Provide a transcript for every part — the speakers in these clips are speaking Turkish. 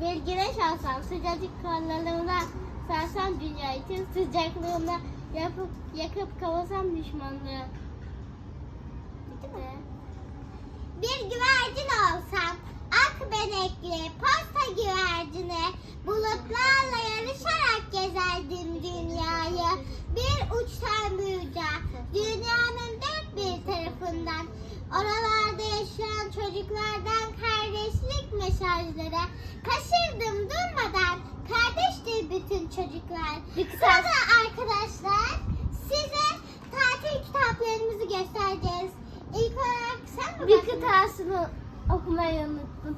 Bir güneş alsam sıcacık karlarına sarsam dünya için sıcaklığına yapıp yakıp kavasam düşmanlığı. Bir güvercin olsam ak benekli posta güvercini bulutlarla yarışarak gezerdim dünyayı. Bir uçtan bir uca dünyanın dört bir tarafından oralarda mesajları kaşırdım durmadan kardeştir bütün çocuklar. Sırada arkadaşlar size tatil kitaplarımızı göstereceğiz. İlk olarak sen mi Bir başladın? kıtasını okumayı unuttum.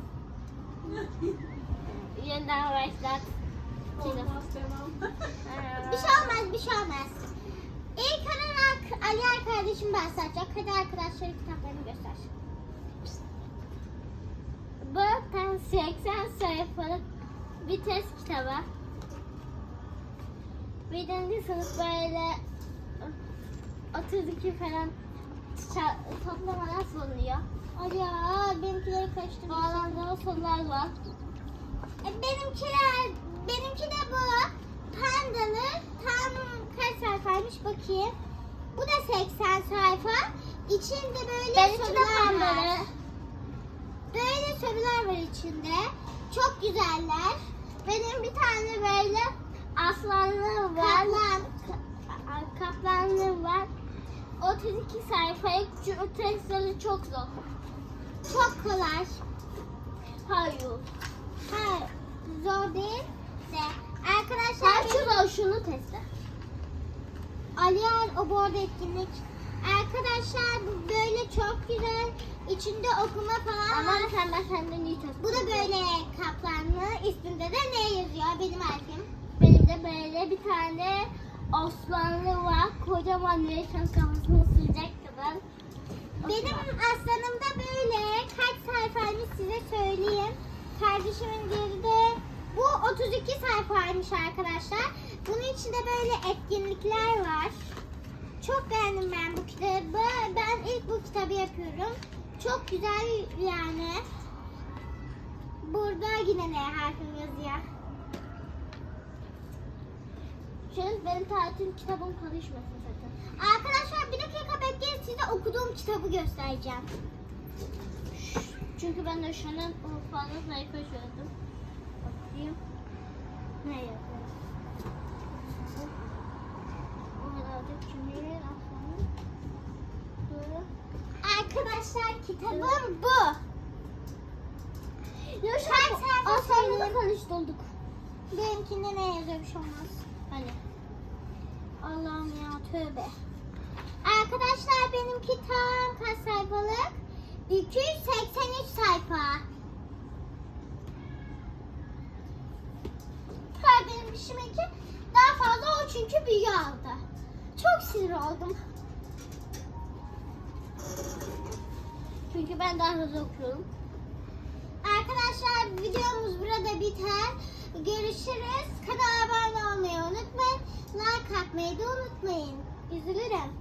Yeniden başlat. Olmaz devam. Bir şey olmaz, bir şey olmaz. İlk olarak Ali arkadaşım başlayacak. Hadi arkadaşlar kitaplarını göster. Bu tam 80 sayfalık bir test kitabı. Birinci sınıf böyle 32 falan toplamadan soruluyor. Ya benimkileri karıştırdım. alanda sorular var. E, benimkiler, benimki de bu. Pandalı tam kaç sayfaymış bakayım. Bu da 80 sayfa. İçinde böyle Benimki de sorular var. pandalı. Böyle sorular var içinde. Çok güzeller. Benim bir tane böyle aslanlı var. Kaplan. Ka- Kaplanlı var. 32 sayfayı şu testleri çok zor. Çok kolay. Hayır. Hayır. Zor değil de. Arkadaşlar Sen şu şunu testi. Aliyer o bu arada etkinlik. Arkadaşlar bu böyle çok güzel. İçinde okuma falan Ama var. sen ben senden iyi test. Bu da böyle kaplanlı. Üstünde de ne yazıyor? Benim harfim. Benim de böyle bir tane aslanlı var. Kocaman tam kafasını ısıracak kadar. Benim aslanım da böyle. Kaç sayfaymış size söyleyeyim. Kardeşimin diğeri de bu 32 sayfaymış arkadaşlar. Bunun içinde böyle etkinlikler var. Çok beğendim ben bu kitabı. Ben ilk bu kitabı yapıyorum. Çok güzel yani. Burada yine ne harfim yazıyor. Şimdi benim tatil kitabım karışmasın zaten. Arkadaşlar bir dakika bekleyin size okuduğum kitabı göstereceğim. Çünkü ben de şunun fazla sayfa çözdüm. Bakayım. Ne yazıyor? Arkadaşlar kitabım bu. An sayfa söyleyeyim? karıştırdık. Benimkinde ne yazıyor bir şey olmaz. Hani. Allah'ım ya tövbe. Arkadaşlar benimki tam kaç sayfalık? 283 sayfa. Hayır benim işiminki daha fazla o çünkü büyü aldı. Çok sinir oldum. Çünkü ben daha hızlı okuyorum. Arkadaşlar videomuz burada biter. Görüşürüz. Kanala abone olmayı unutmayın. Like atmayı da unutmayın. Üzülürüm.